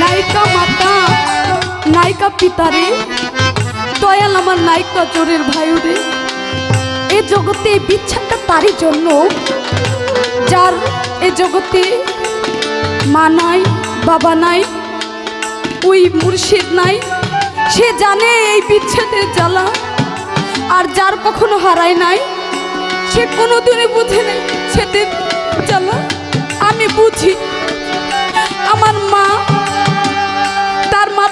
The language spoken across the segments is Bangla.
নায়িকা মাতা, নায়িকা পিতারে, দয়াল আমার নায়িকা চোরের ভাইরে এ জগতে বিচ্ছাটা তারই জন্য যার এ জগতে মা নাই, বাবা নাই, ওই মুর্শিদ নাই, সে জানে এই বিচ্ছেদের জ্বালা, আর যার কখনো হারায় নাই, সে কোনো দিনে বুঝে নেই সেদের জ্বালা। আমি বুঝি, আমার মা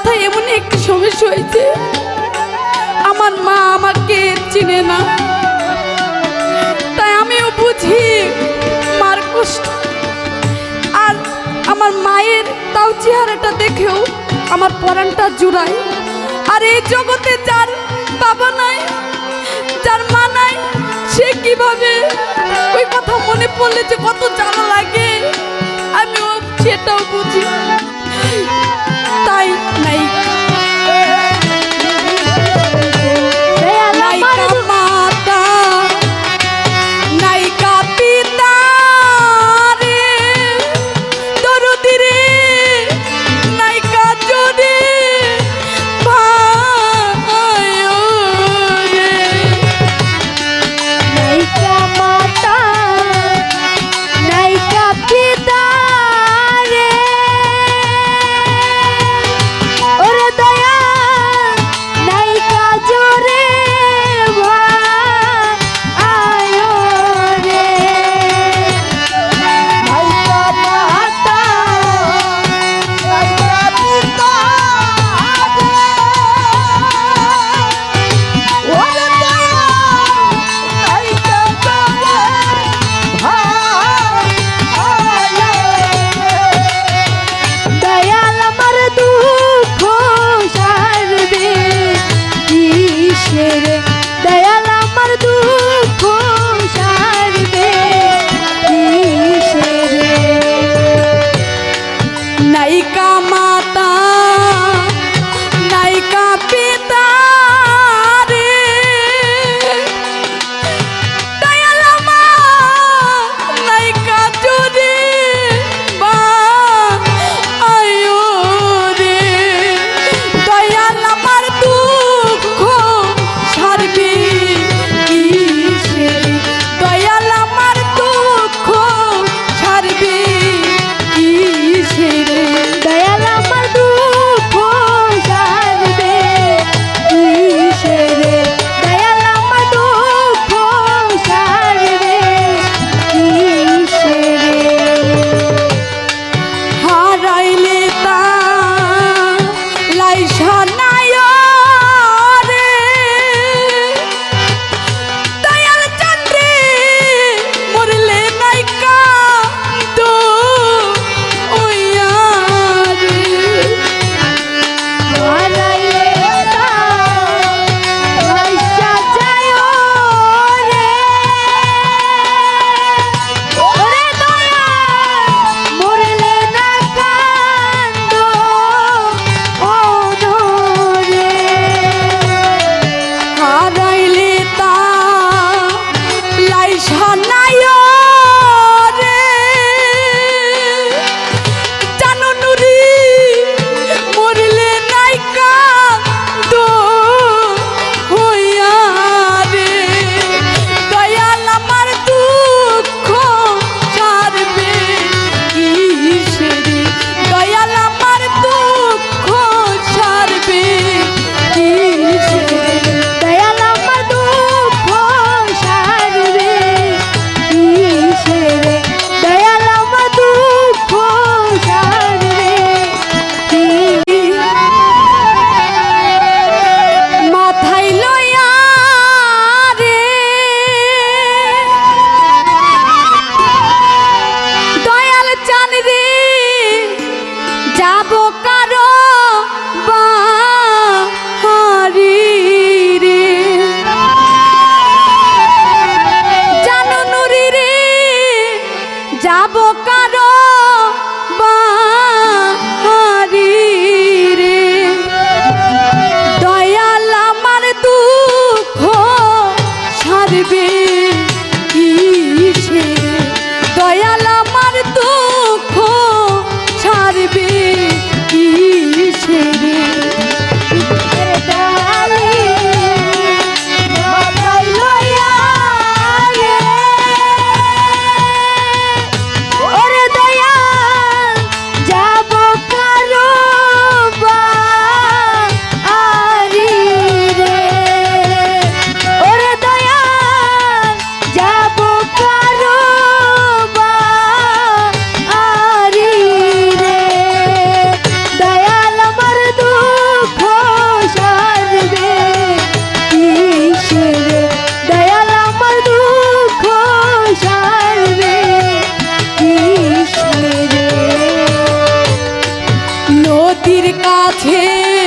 মাথায় এমনই একটি সমস্যা হয়েছে। আমার মা আমাকে চিনে না। তাই আমিও বুঝি মার কষ্ট। আর আমার মায়ের তাও চেহারাটা দেখেও আমার পরাণটা জুড়ায়। আর এই জগতে যার বাবা নাই, যার মা নাই, সে কীভাবে ওই কথা মনে পড়লে যে কত জ্বালা লাগে? আমিও সেটাও বুঝি। তাই নাই Bibi সাথে